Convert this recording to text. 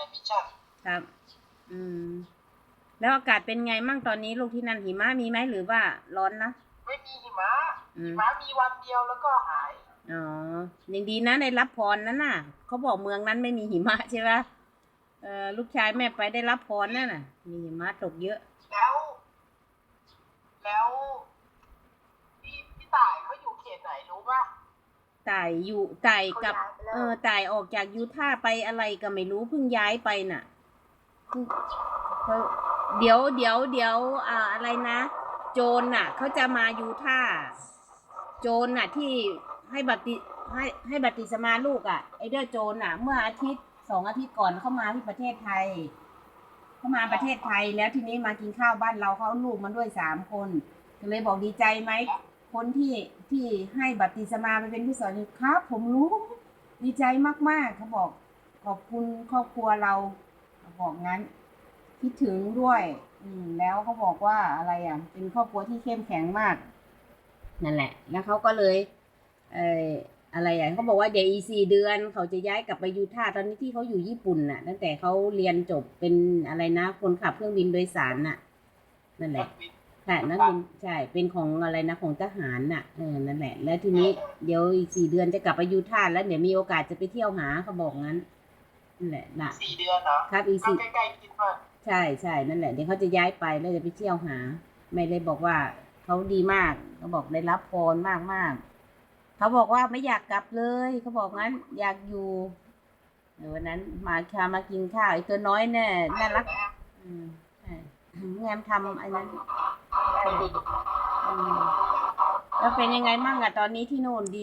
ในมิชชั่นครับ อืม แล้วอากาศเป็นไงมั่งตอนนี้ลูกที่นั่นหิมะมีไหมหรือว่าร้อนนะไม่มีหิมะอืมหิมะมีวันเดียวแล้วก็หาย อ๋อยังดีนะได้รับพรนั่นน่ะ เขาบอกเมืองนั้นไม่มีหิมะใช่ปะเออลูกชายแม่ไปได้รับพรนั่นน่ะ มีหิมะตกเยอะ แล้ว แล้วพี่พี่ต่ายเขาอยู่เขตไหนรู้ป่ะ ต่ายอยู่ต่ายกับเขาย้ายไปแล้วเออต่ายออกจากยูท่าห์ไปอะไรก็ไม่รู้เพิ่งย้ายไปน่ะเพิ่งเขาเดี๋ยวเดี๋ยวเดี๋ยวอ่าอะไรนะ โจรน่ะเขาจะมายูท่าห์โจรน่ะ ที่ให้บัตติให้ให้บัตติสมาลูกอะไอเดอร์โจรน่ะ เมื่ออาทิตย์สองอาทิตย์ก่อนเข้ามาที่ประเทศไทยเข้ามาประเทศไทยแล้วทีนี้มากินข้าวบ้านเราเขาเอาลูกมาด้วยสามคนก็เลยบอกดีใจไหม คนที่ที่ให้บัตรติสมาไปเป็นผู้สอนครับ ผมรู้ ดีใจมากๆ เขาบอกขอบคุณครอบครัวเราบอกงั้น คิดถึงด้วย อืม แล้วเขาบอกว่าอะไรอะ เป็นครอบครัวที่เข้มแข็งมาก นั่นแหละ แล้วเขาก็เลยเอออะไรอะเขาบอกว่าเดี๋ยวอีสี่เดือนเขาจะย้ายกลับไปยูทาห์ตอนนี้ที่เขาอยู่ญี่ปุ่นน่ะ ตั้งแต่เขาเรียนจบเป็นอะไรนะ คนขับเครื่องบินโดยสารน่ะ นั่นแหละ ใช่นั่นเป็นใช่เป็นของอะไรนะของทหารน่ะเออนั่นแหละ แล้วทีนี้เดี๋ยวอีกสี่เดือนจะกลับไปยูทาห์แล้วเดี๋ยวมีโอกาสจะไปเที่ยวหาเขาบอกงั้นนั่นแหละน่ะสี่เดือนเหรอครับอีกก็สี่ ใกล้ๆคิดว่า ใช่ใช่นั่นแหละเดี๋ยวเขาจะย้ายไปแล้วจะไปเที่ยวหา ไม่ได้บอกว่าเขาดีมากเขาบอกได้รับพรมากมากๆเขาบอกว่าไม่อยากกลับเลยเขาบอกงั้น อยากอยู่เดี๋ยววันนั้นมาชามากินข้าวไอ้ตัวน้อยเนี่ยน่ารักอืมใช่แงมทำอันนั้นอืม แล้วเป็นยังไงมั่งอะตอนนี้ที่โน่นดี